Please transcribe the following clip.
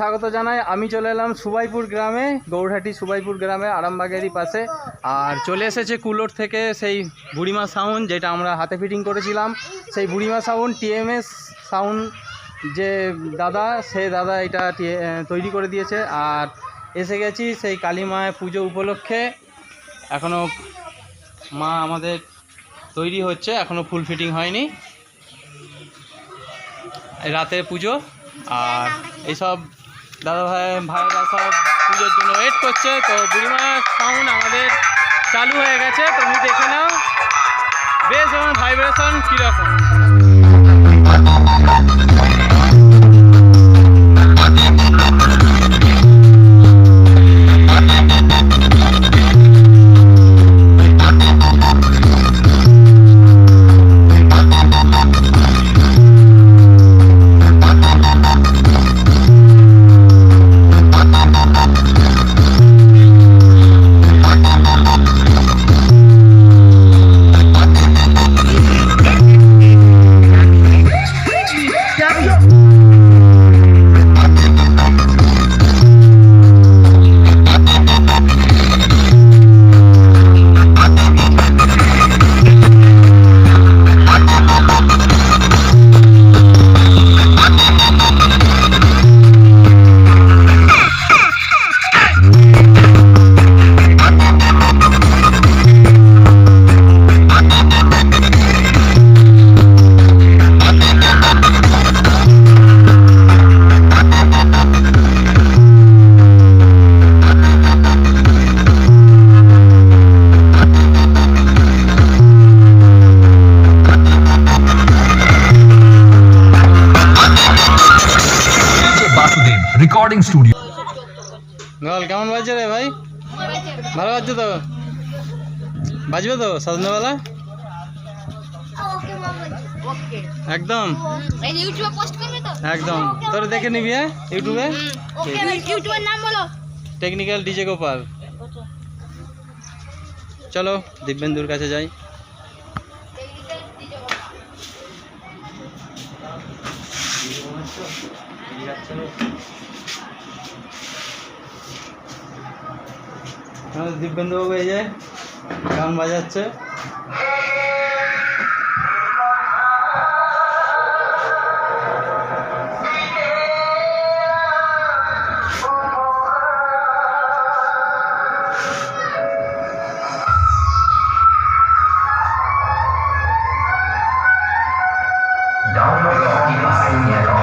স্বাগত জানাই। আমি চলে এলাম সুবাইপুর গ্রামে, গৌরহাটি সুবাইপুর গ্রামে আরামবাগেরই পাশে। আর চলে এসেছে কুলোর থেকে সেই বুড়িমা সাউন্ড যেটা আমরা হাতে ফিটিং করেছিলাম। সেই বুড়িমা সাউন্ড টিএমএস সাউন্ড যে দাদা, সে দাদা এটা তৈরি করে দিয়েছে। আর এসে গেছি সেই কালী মায়ের পুজো উপলক্ষে। এখনও মা আমাদের তৈরি হচ্ছে এখনও ফুল ফিটিং হয়নি। রাতে পুজো। আর এইসব দাদা ভাই ভাইরা সব পুজোর জন্য ওয়েট করছে। তো বুড়িমা সাউন্ড আমাদের চালু হয়ে গেছে, তুমি দেখে নাও। বেশ এবং ভাইব্রেশন কীরকম? রেকর্ডিং স্টুডিও নল কেমন বাজছে রে ভাই? ভালো বাজছে তো? বাজবে তো সন্ধ্যাবেলা? একদম। একদম। তোর দেখে নিবি হ্যাঁ? ইউটিউবে? বলো টেকনিক্যাল ডিজে গোপাল। চলো, দিব্যেন্দুর কাছে যাই। আমাদের দিব্যেন্দুবাবু এই যে গান বাজাচ্ছে। Don't